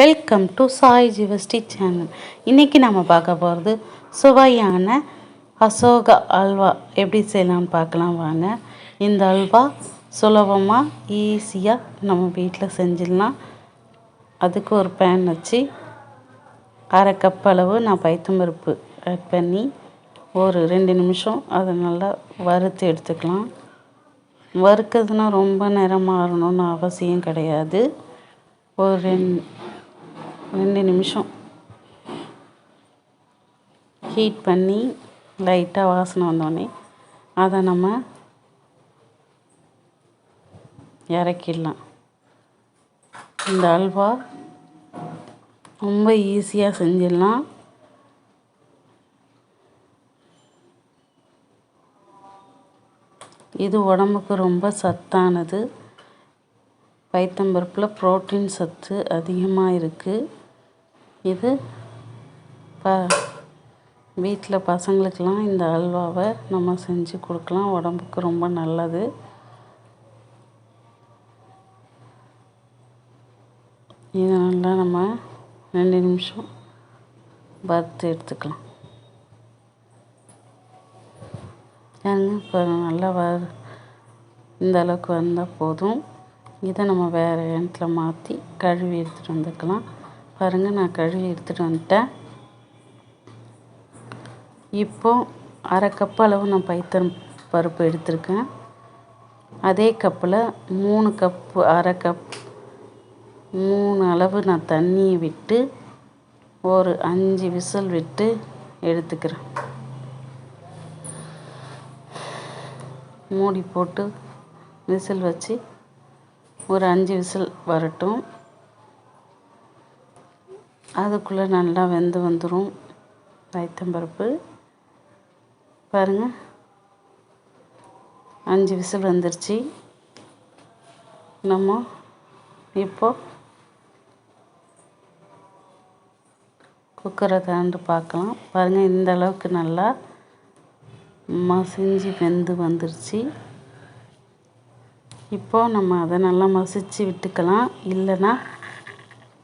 Welcome to Sai ஜிவஸ்டி channel இன்றைக்கி நம்ம பார்க்க போகிறது சுவையான அசோகா அல்வா. எப்படி செய்யலாம்னு பார்க்கலாம் வாங்க. இந்த அல்வா சுலபமாக ஈஸியாக நம்ம வீட்டில் செஞ்சிடலாம். அதுக்கு ஒரு பேன் வச்சு அரை கப் அளவு நான் பைத்தம்பருப்பு ஆட் பண்ணி ஒரு ரெண்டு நிமிஷம் அதை நல்லா வறுத்து எடுத்துக்கலாம். வறுக்கிறதுனா ரொம்ப நேரம் மாறணும்னு அவசியம் கிடையாது. ஒரு ரெண்டு ரெண்டு நிமிஷம். ஹீட் பண்ணி லைட்டாக வாசனை வந்தோடனே அதை நம்ம இறக்கிடலாம். இந்த அல்வா ரொம்ப ஈஸியாக செஞ்சிடலாம். இது உடம்புக்கு ரொம்ப சத்தானது. பைத்தம்பருப்பில் புரோட்டீன் சத்து அதிகமாக இருக்குது இது ப வீட்டில் பசங்களுக்கெலாம் இந்த அல்வாவை நம்ம செஞ்சு கொடுக்கலாம். உடம்புக்கு ரொம்ப நல்லது. இது நல்லா நம்ம ரெண்டு நிமிஷம் வறுத்து எடுத்துக்கலாம். ஏங்க இப்போ நல்லா வ இந்த அளவுக்கு வந்தால் போதும். இதை நம்ம வேறு இடத்துல மாற்றி கழுவி எடுத்துகிட்டு வந்துக்கலாம். பாருங்கள் நான் கழுவி எடுத்துகிட்டு வந்துட்டேன். இப்போ அரை கப் அளவு நான் பைத்தன் பருப்பு எடுத்திருக்கேன். அதே கப்பில் மூணு கப்பு அரை கப் மூணு அளவு நான் தண்ணியை விட்டு ஒரு அஞ்சு விசில் விட்டு எடுத்துக்கிறேன். மூடி போட்டு விசில் வச்சு ஒரு அஞ்சு விசில் வரட்டும். அதுக்குள்ளே நல்லா வெந்து வந்துடும் பருப்பு. பாருங்கள் அஞ்சு விசில் வந்துருச்சு. நம்ம இப்போ குக்கரை தாண்டு பார்க்கலாம். பாருங்கள் இந்த அளவுக்கு நல்லா மசிஞ்சு வெந்து வந்துருச்சு. இப்போது நம்ம அதை நல்லா மசிச்சு விட்டுக்கலாம். இல்லைன்னா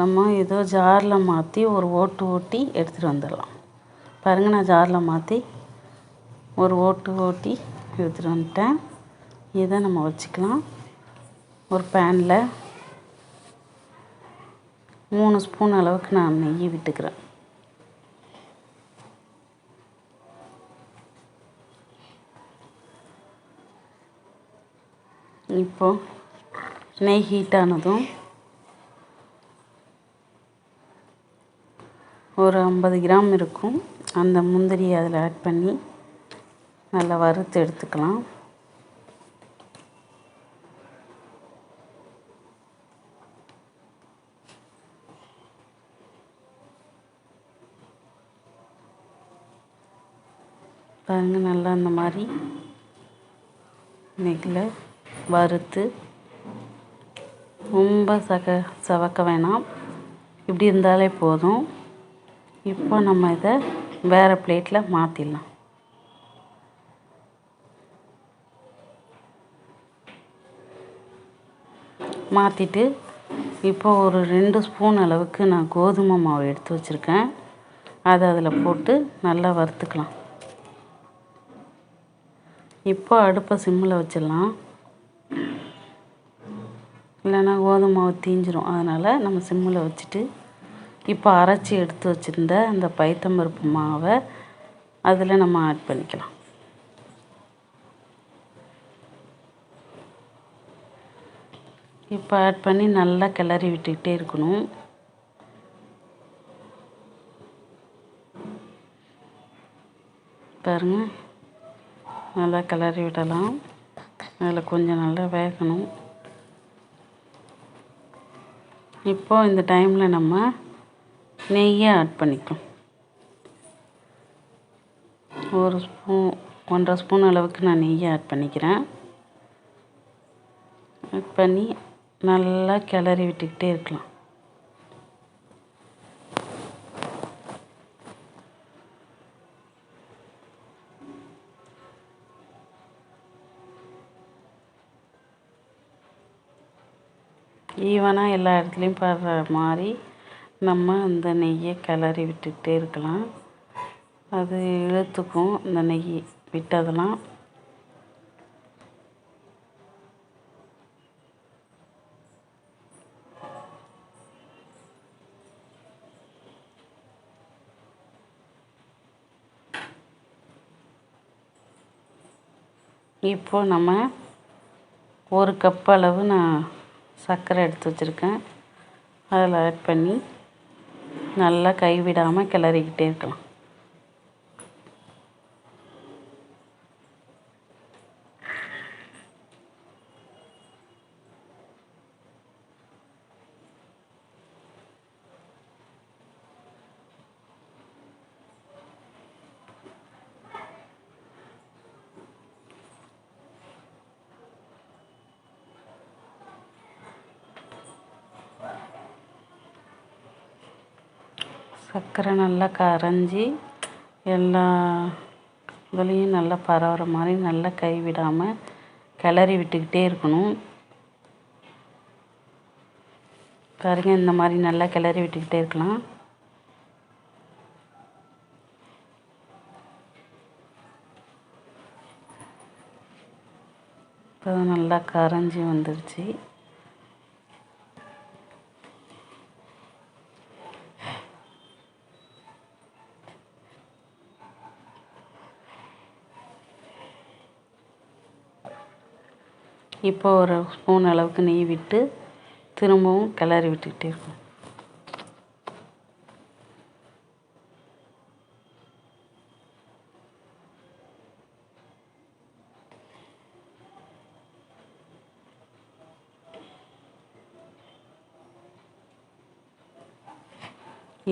நம்ம ஏதோ ஜாரில் மாற்றி ஒரு ஓட்டு ஓட்டி எடுத்துகிட்டு வந்துடலாம். பாருங்கள் நான் ஜாரில் மாற்றி ஒரு ஓட்டு ஓட்டி எடுத்துகிட்டு வந்துட்டேன். இதை நம்ம வச்சுக்கலாம். ஒரு பேனில் மூணு ஸ்பூன் அளவுக்கு நான் நெய் விட்டுக்கிறேன். இப்போ நெய் ஹீட் ஆனதும் ஒரு ஐம்பது கிராம் இருக்கும். அந்த முந்திரியை அதில் ஆட் பண்ணி நல்லா வறுத்து எடுத்துக்கலாம். பாருங்கள் நல்லா அந்த மாதிரி நெய்யில் வறுத்து ரொம்ப சக சவக்க வேணாம். இப்படி இருந்தாலே போதும். இப்போ நம்ம இதை வேறு பிளேட்டில் மாற்றிடலாம் மாற்றிட்டு இப்போ ஒரு ரெண்டு ஸ்பூன் அளவுக்கு நான் கோதுமை மாவு எடுத்து வச்சுருக்கேன். அதை அதில் போட்டு நல்லா வறுத்துக்கலாம். இப்போ அடுப்பை சிம்மில் வச்சிடலாம். இல்லைன்னா கோதுமை மாவு தீஞ்சிரும். அதனால் நம்ம சிம்மில் வச்சுட்டு இப்போ அரைச்சி எடுத்து வச்சுருந்த அந்த பைத்தம்பருப்பு மாவை அதில் நம்ம ஆட் பண்ணிக்கலாம். இப்போ ஆட் பண்ணி நல்லா கிளறி விட்டுக்கிட்டே இருக்கணும். பாருங்கள் நல்லா கிளறி விடலாம். அதில் கொஞ்சம் நல்லா வேகணும். இப்போ இந்த டைமில் நம்ம நெய்யை ஆட் பண்ணிக்கலாம். ஒரு ஸ்பூன் ஒன்றரை ஸ்பூன் அளவுக்கு நான் நெய்யை ஆட் பண்ணிக்கிறேன். ஆட் பண்ணி நல்லா கிளறி விட்டுக்கிட்டே இருக்கலாம். ஈவனாக எல்லா இடத்துலையும் படுற மாதிரி நம்ம அந்த நெய்யை கிளறி விட்டுக்கிட்டே இருக்கலாம். அது இழுத்துக்கும் இந்த நெய் விட்டதெல்லாம். இப்போ நம்ம ஒரு கப் அளவு நான் சர்க்கரை எடுத்து வச்சுருக்கேன். அதில் ஆட் பண்ணி நல்லா கைவிடாமல் கிளறிக்கிட்டே இருக்கலாம். சர்க்கரை நல்லா கரைஞ்சி எல்லா இதுலேயும் நல்லா பரவுகிற மாதிரி நல்லா கைவிடாமல் கிளறி விட்டுக்கிட்டே இருக்கணும். பாருங்க இந்த மாதிரி நல்லா கிளறி விட்டுக்கிட்டே இருக்கலாம். இப்போ நல்லா கரைஞ்சி வந்துடுச்சு இப்போ ஒரு ஸ்பூன் அளவுக்கு நெய் விட்டு திரும்பவும் கிளறி விட்டுக்கிட்டே இருக்கணும்.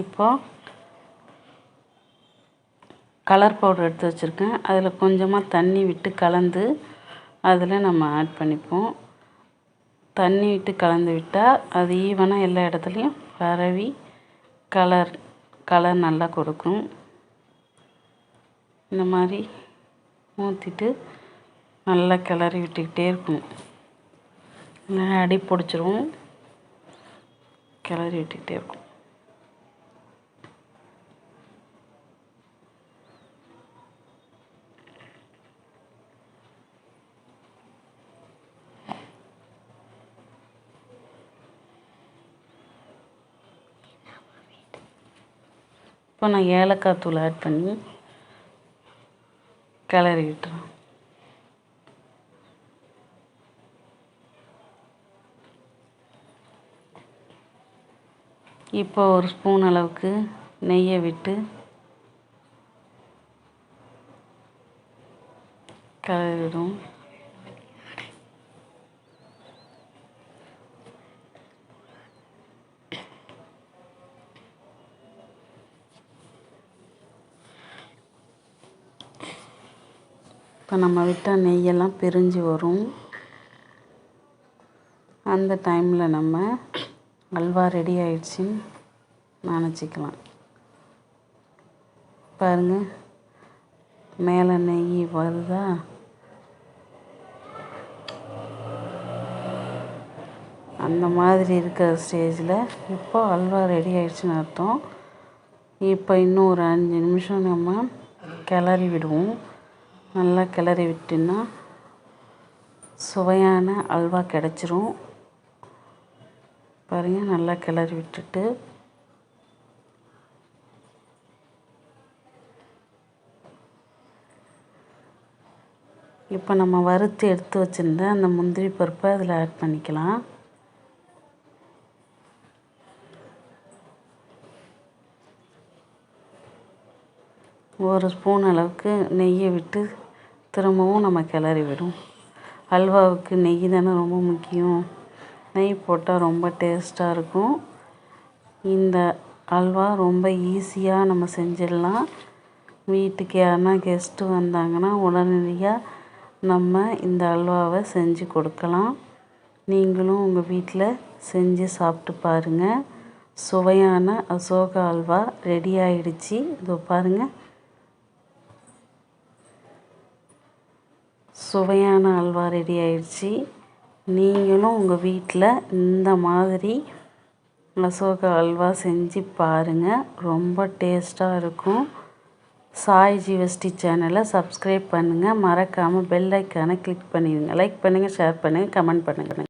இப்போ கலர் பவுடர் எடுத்து வச்சுருக்கேன். அதில் கொஞ்சமாக தண்ணி விட்டு கலந்து அதில் நம்ம ஆட் பண்ணிப்போம். தண்ணி விட்டு கலந்து விட்டால் அது ஈவனாக எல்லா இடத்துலையும் பரவி கலர் கலர் நல்லா கொடுக்கும். இந்த மாதிரி ஊற்றிட்டு நல்லா கிளறி விட்டுக்கிட்டே இருக்கணும். இல்லைன்னா அடி பிடிச்சிரும். கிளறி விட்டுக்கிட்டே இருக்கும் இப்போ நான் ஏலக்காய் தூள் ஆட் பண்ணி கிளறி விட்டுறேன் இப்போ ஒரு ஸ்பூன் அளவுக்கு நெய்யை விட்டு கிளறிடும். இப்போ நம்ம விட்டால் நெய்யெல்லாம் பிரிஞ்சு வரும். அந்த டைமில் நம்ம அல்வா ரெடி ஆயிடுச்சுன்னு நினச்சிக்கலாம். பாருங்கள் மேலே நெய் வருதா? அந்த மாதிரி இருக்கிற ஸ்டேஜில் இப்போ அல்வா ரெடி ஆயிடுச்சுன்னு அர்த்தம். இப்போ இன்னும் ஒரு அஞ்சு நிமிஷம் நம்ம கிளறி விடுவோம். நல்லா கிளறி விட்டுன்னா சுவையான அல்வா கிடச்சிரும். பாருங்கள் நல்லா கிளறி விட்டுட்டு. இப்போ நம்ம வறுத்து எடுத்து வச்சுருந்த அந்த முந்திரி பருப்பை அதில் ஆட் பண்ணிக்கலாம். ஒரு ஸ்பூன் அளவுக்கு நெய்யை விட்டு திரும்பவும் நம்ம கிளறி விடும். அல்வாவுக்கு நெய் தானே ரொம்ப முக்கியம். நெய் போட்டால் ரொம்ப டேஸ்ட்டாக இருக்கும். இந்த அல்வா ரொம்ப ஈஸியாக நம்ம செஞ்சிடலாம். வீட்டுக்கு யாருனா கெஸ்ட்டு வந்தாங்கன்னா உடனடியாக நம்ம இந்த அல்வாவை செஞ்சு கொடுக்கலாம். நீங்களும் உங்கள் வீட்டில் செஞ்சு சாப்பிட்டு பாருங்கள் சுவையான அசோகா அல்வா ரெடி ஆயிடுச்சு. இதோ பாருங்கள் சுவையான அல்வா ரெடி ஆயிடுச்சு. நீங்களும் உங்கள் வீட்டில் இந்த மாதிரி அசோகா அல்வா செஞ்சு பாருங்கள் ரொம்ப டேஸ்ட்டாக இருக்கும். சாய் ஜீவஸ்டி சேனலை சப்ஸ்கிரைப் பண்ணுங்கள் மறக்காமல் பெல் ஐக்கானை கிளிக் பண்ணிடுங்க. லைக் பண்ணுங்கள் ஷேர் பண்ணுங்கள் கமெண்ட் பண்ணுங்கள்